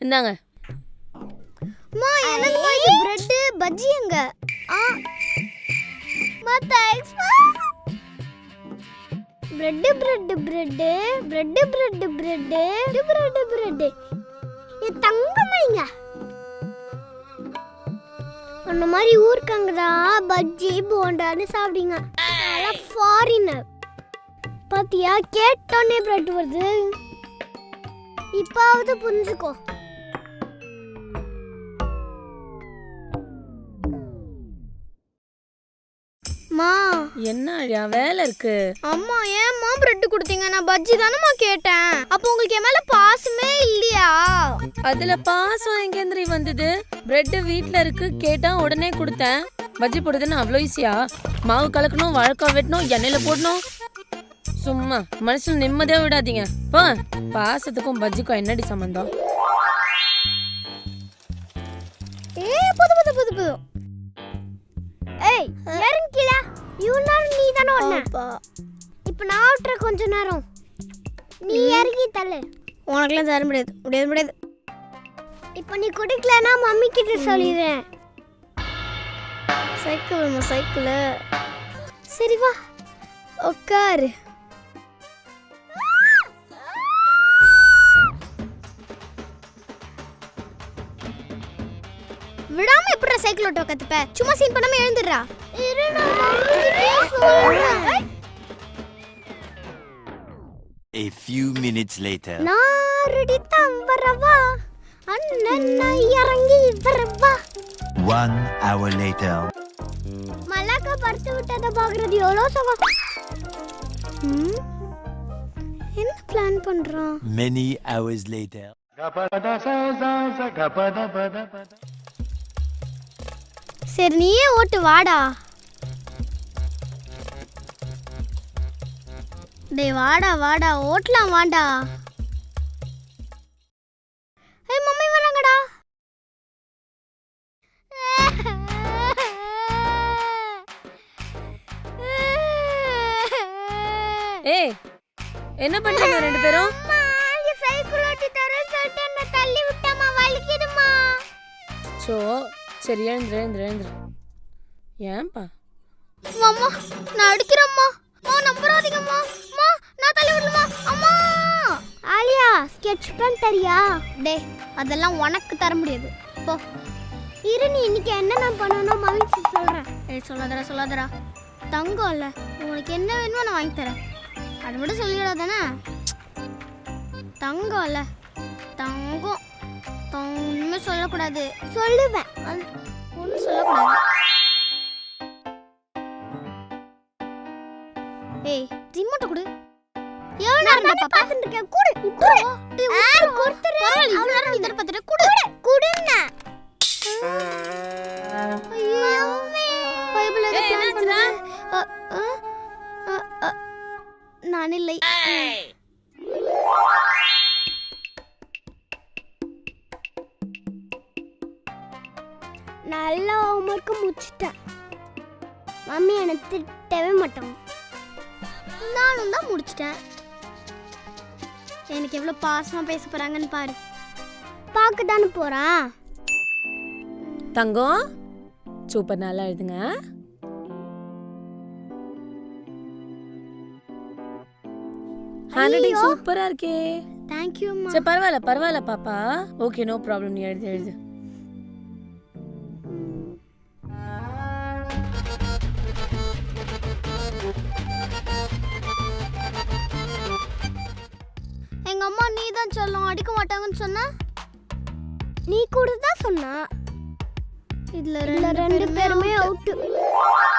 இந்தாங்க. அம்மா எனக்கு இது பிரெட் பஜ்ஜி எங்க? ஆ. அம்மா thanks bread bread bread bread bread bread bread bread இது தங்கமாங்க அந்த மாதிரி ஊருக்காங்க தான் பஜ்ஜி போண்டான்னு சாப்பிடுங்க. அதெல்லாம் ஃபாரினர் பாத்தியா? கேட்டோன்னே பிரெட் வருது. இப்பாவது புரிஞ்சுக்கோ. மா. என்ன அழியா? வேலை இருக்கு. அம்மா ஏம்மா பிரெட் கொடுத்தீங்க? நான் பஜ்ஜி தானம்மா கேட்டேன். அப்போ உங்களுக்கு என் மேல பாசமே இல்லையா? அதுல பாசம் எங்கேந்திரி வந்தது? பிரெட் வீட்ல இருக்கு. கேட்டா உடனே கொடுத்தேன். பஜ்ஜி போடுறதுன்னு அவ்வளோ ஈஸியா மாவு கலக்கணும் வழக்கா வெட்டணும் எண்ணெயில போடணும். சும்மா மனுஷன் நிம்மதியா விடாதீங்க. போ. பாசத்துக்கும் பஜ்ஜிக்கும் என்னடி சம்பந்தம்? ஏ புது புது புது புது. ஏய் இறங்கில இவ்வளவு நேரம் நீ தானே ஓடுன இப்போ நான் ஓட்டுற கொஞ்ச நேரம். நீ இறங்கி தள்ளு. உனக்குலாம் தர முடியாது. முடியாது முடியாது. இப்போ நீ குடிக்கலனா மம்மி கிட்ட சொல்லிடுறேன். Cycle cycle. சரி வா. உட்காரு விடாம எப்படி சைக்கிள் ஓட்ட கத்துப்ப சும்மா சீன் பண்ணாம எழுந்துடுறா A few minutes later. நாரடி தம்பரவா அண்ணன் இறங்கி வரவா One hour later. மலாக்கா படுத்து விட்டதை பாக்குறது எவ்வளோ சுகம்? என்ன பிளான் பண்றான் Many hours later. சரி நீயே ஓட்டு வாடா. டேய் வாடா வாடா ஓட்டலாம் வாடா. ஏய் மம்மி வராங்கடா. ஏய் என்ன பண்றீங்க ரெண்டு பேரும்? சைக்கிள் ஓட்டி தரேன்னு சொல்லிட்டு என்னை தள்ளி விட்டாம்மா, வலிக்குதும்மா. சோ சரி எழுந்துரு எழுந்துரு எழுந்துரு. ஏன்பா? அம்மா, நான் அடிக்கிறேம்மா. அம்மா, நம்புறாதீங்கம்மா. அம்மா, நான் தள்ளி விடலம்மா. அம்மா. ஆலியா ஸ்கெட்ச் பென் தரியா? டேய் அதெல்லாம் உனக்கு தர முடியாது. போ. இரு நீ இன்னைக்கு என்ன நான் பண்ணணும் மகிழ்ச்சி சொல்றேன். ஏய் சொல்லாதடா சொல்லாதடா. தங்கம் இல்ல. உனக்கு என்ன வேணுமோ நான் வாங்கி தரேன். அது மட்டும் சொல்லிடாதானே தங்கம் இல்ல. தங்கம். ஒன்றுமே சொல்லக்கூடாது. சொல்லுவேன். ஒன்றும் சொல்லக்கூடாது. ஏய் ரிமோட்டை கொடு. எவ்வளவு நேரம் குடு குடு. கொடுத்துரு இவ்வளவு நேரம் நீ தான பார்த்துட்டு குடு. குடுன்னா ஐயோ. Bible plan? பண்ணுது நான் இல்லை. நல்ல ஹோம்ஒர்க்கு முடிச்சிட்டேன். மம்மி என்னை திட்டவே மாட்டாங்க. நானும் தான் முடிச்சிட்டேன். எனக்கு எவ்வளோ பாசமாக பேச போகிறாங்கன்னு பாரு. பார்க்க தானே போகிறான் தங்கம் சூப்பர் நல்லா எழுதுங்க. ஹேண்ட் ரைட்டிங் சூப்பரா இருக்கே. தேங்க்யூம்மா சரி பரவாயில்ல பரவாயில்ல பாப்பா. ஓகே நோ ப்ராப்ளம் நீ எழுது எழுது. எங்கள் அம்மா நீ தான் சொல்லும் அடிக்க மாட்டாங்கன்னு சொன்ன? நீ கூட தான் சொன்ன. இதில் ரெண்டு பேருமே அவுட்டு